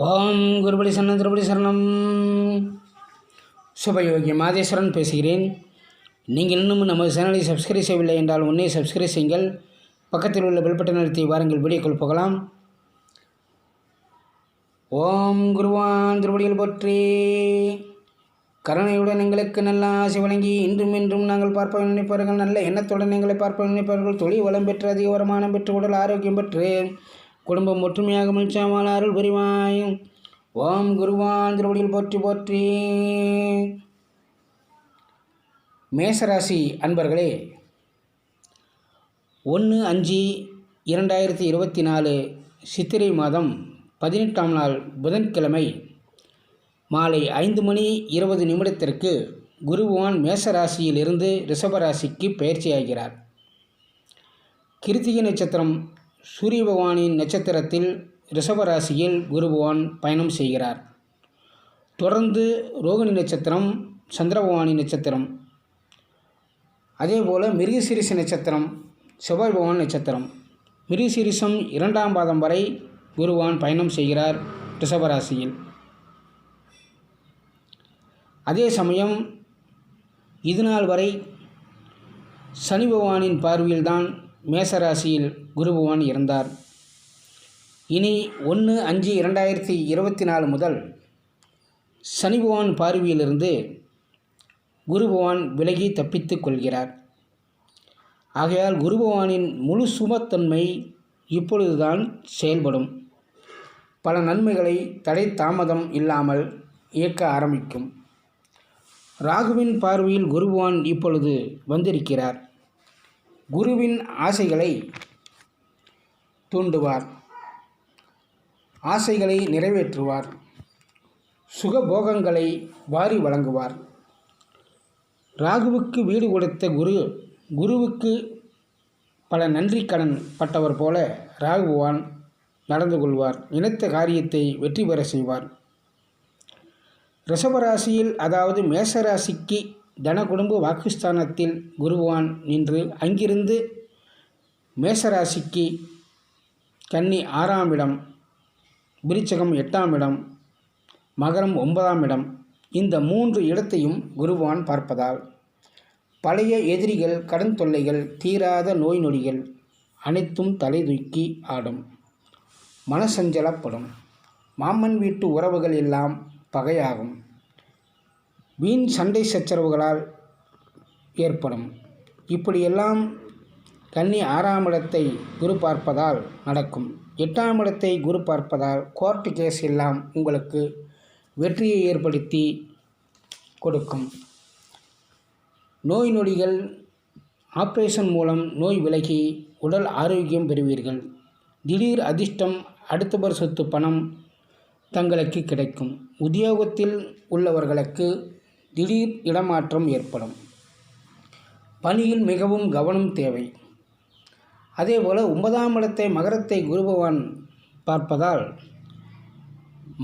ஓம் குருபடி சரணம் திருபடி சரணம். சுபயோகி மாதேஸ்வரன் பேசுகிறேன். நீங்கள் இன்னும் நமது சேனலை சப்ஸ்கிரைப் செய்யவில்லை என்றால் உன்னே சப்ஸ்கிரைப் செய்யுங்கள். பக்கத்தில் உள்ள பெல் நிறுத்தி வாருங்கள் வீடியோக்குள் போகலாம். ஓம் குருவான் திருவடியில் போற்றி. கருணையுடன் எங்களுக்கு நல்ல ஆசை வழங்கி இன்றும் இன்றும் நாங்கள் பார்ப்ப நினைப்பவர்கள் நல்ல எண்ணத்துடன் எங்களை பார்ப்ப நினைப்பவர்கள் தொழில் வளம் பெற்று அதிக வருமானம் பெற்று உடல் ஆரோக்கியம் பெற்று குடும்பம் ஒற்றுமையாக மிழ்ச்சாமல் அருள் புரிவாய் ஓம் குருவான் திருவடியில் போற்றி போற்றி. மேசராசி அன்பர்களே ஒன்று அஞ்சு இரண்டாயிரத்தி இருபத்தி நாலு சித்திரை மாதம் பதினெட்டாம் நாள் புதன்கிழமை மாலை ஐந்து மணி இருபது நிமிடத்திற்கு குருவான் மேசராசியிலிருந்து ரிஷபராசிக்கு பயிற்சியாகிறார் கிருத்திகை நட்சத்திரம் சூரிய பகவானின் நட்சத்திரத்தில் ரிஷபராசியில் குருபவான் பயணம் செய்கிறார். தொடர்ந்து ரோகிணி நட்சத்திரம் சந்திர பகவானின் நட்சத்திரம். அதேபோல் மிருகசிரிச நட்சத்திரம் செவ்வாய் பகவான் நட்சத்திரம். மிருகசிரிசம் இரண்டாம் பாதம் வரை குருவான் பயணம் செய்கிறார் ரிஷபராசியில். அதே சமயம் இதுநாள் வரை சனி பகவானின் பார்வையில்தான் மேசராசியில் குருபகவான் இருந்தார். இனி ஒன்று அஞ்சு இரண்டாயிரத்தி இருபத்தி நாலு முதல் சனி பகவான் பார்வையிலிருந்து குரு பகவான் விலகி தப்பித்து கொள்கிறார். ஆகையால் குரு பகவானின் முழு சுமத்தன்மை இப்பொழுதுதான் செயல்படும். பல நன்மைகளை தடை தாமதம் இல்லாமல் இயக்க ஆரம்பிக்கும். ராகுவின் பார்வையில் குருபவான் இப்பொழுது வந்திருக்கிறார். குருவின் ஆசைகளை தூண்டுவார். ஆசைகளை நிறைவேற்றுவார். சுகபோகங்களை வாரி வழங்குவார். ராகுவுக்கு வீடு கொடுத்த குரு குருவுக்கு பல நன்றி கடன் பட்டவர் போல ராகுவான் நடந்து கொள்வார். நினைத்த காரியத்தை வெற்றி பெற செய்வார். ரிஷபராசியில் அதாவது மேசராசிக்கு தனகுடும்பு வாக்குஸ்தானத்தில் குருவான் நின்று அங்கிருந்து மேசராசிக்கு கன்னி ஆறாம் இடம் விருச்சகம் எட்டாம் இடம் மகரம் ஒன்பதாம் இடம். இந்த மூன்று இடத்தையும் குருவான் பார்ப்பதால் பழைய எதிரிகள் கடன் தொல்லைகள் தீராத நோய் நொடிகள் அனைத்தும் தலை தூக்கி ஆடும். மனசஞ்சலப்படும். மாமன் வீட்டு உறவுகள் எல்லாம் பகையாகும். வீண் சண்டை சச்சரவுகளால் ஏற்படும். இப்படியெல்லாம் கன்னி ஆறாம் இடத்தை குரு பார்ப்பதால் நடக்கும். எட்டாம் இடத்தை குரு பார்ப்பதால் கோர்ட்டு கேஸ் எல்லாம் உங்களுக்கு வெற்றியை ஏற்படுத்தி கொடுக்கும். நோய் நொடிகள் ஆப்ரேஷன் மூலம் நோய் விலகி உடல் ஆரோக்கியம் பெறுவீர்கள். திடீர் அதிர்ஷ்டம் அடுத்தவர் சொத்து பணம் தங்களுக்கு கிடைக்கும். உத்தியோகத்தில் உள்ளவர்களுக்கு திடீர் இடமாற்றம் ஏற்படும். பணியில் மிகவும் கவனம் தேவை. அதேபோல் ஒன்பதாம் இடத்தை மகரத்தை குரு பகவான் பார்ப்பதால்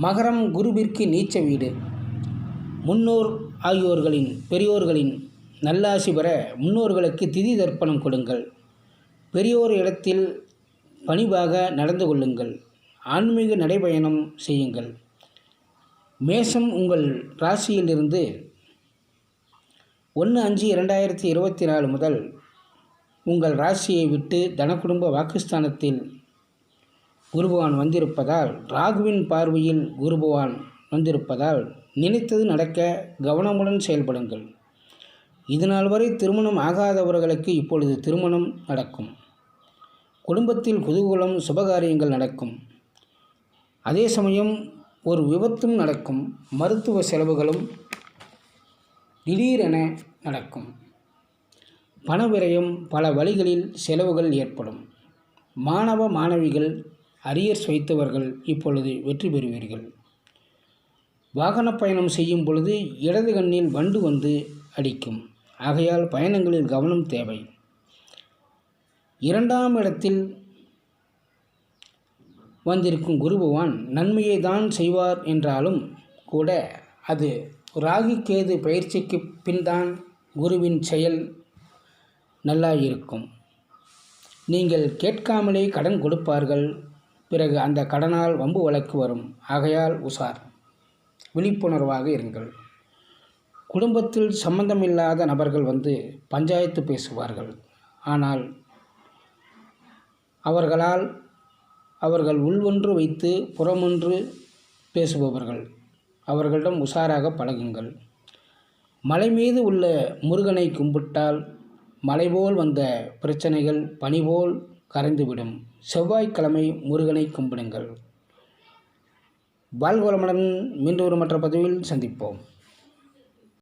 மகரம் குருவிற்கு நீச்ச வீடு. முன்னோர் ஆகியோர்களின் பெரியோர்களின் நல்லாசி பெற முன்னோர்களுக்கு திதி தர்ப்பணம் கொடுங்கள். பெரியோர் இடத்தில் பணிவாக நடந்து கொள்ளுங்கள். ஆன்மீக நடைபயணம் செய்யுங்கள். மேஷம் உங்கள் ராசியிலிருந்து ஒன்று அஞ்சு இரண்டாயிரத்தி இருபத்தி நாலு முதல் உங்கள் ராசியை விட்டு தனக்குடும்ப வாக்குஸ்தானத்தில் குருபவான் வந்திருப்பதால் ராகுவின் பார்வையில் குருபவான் வந்திருப்பதால் நினைத்தது நடக்க கவனமுடன் செயல்படுங்கள். இதுநாள் வரை திருமணம் ஆகாதவர்களுக்கு இப்பொழுது திருமணம் நடக்கும். குடும்பத்தில் குதூகூலம் சுபகாரியங்கள் நடக்கும். அதே சமயம் ஒரு விபத்தும் நடக்கும். மருத்துவ செலவுகளும் திடீரென நடக்கும். பணவிரயம் பல வழிகளில் செலவுகள் ஏற்படும். மாணவ மாணவிகள் அரியர்ஸ் வைத்தவர்கள் இப்பொழுது வெற்றி பெறுவீர்கள். வாகன பயணம் செய்யும் பொழுது இடது கண்ணில் வண்டு வந்து அடிக்கும். ஆகையால் பயணங்களில் கவனம் தேவை. இரண்டாம் இடத்தில் வந்திருக்கும் குரு பகவான் நன்மையை தான் செய்வார் என்றாலும் கூட அது ராகு கேது பயிற்சிக்கு பின்தான் குருவின் செயல் நல்லா இருக்கும் நீங்கள் கேட்காமலே கடன் கொடுப்பார்கள் பிறகு அந்த கடனால் வம்பு வழக்கு வரும். ஆகையால் உஷார் விழிப்புணர்வாக இருங்கள். குடும்பத்தில் சம்பந்தமில்லாத நபர்கள் வந்து பஞ்சாயத்து பேசுவார்கள். ஆனால் அவர்களால் அவர்கள் உள்வொன்று வைத்து புறமொன்று பேசுபவர்கள். அவர்களிடம் உஷாராக பழகுங்கள். மலை மீது உள்ள முருகனை கும்பிட்டால் மலை போல் வந்த பிரச்சனைகள் பனி போல் கரைந்துவிடும். செவ்வாய்க்கிழமை முருகனை கும்பிடுங்கள். வாழ்வளமுடன் மீண்டும் ஒரு மற்ற பதிவில் சந்திப்போம்.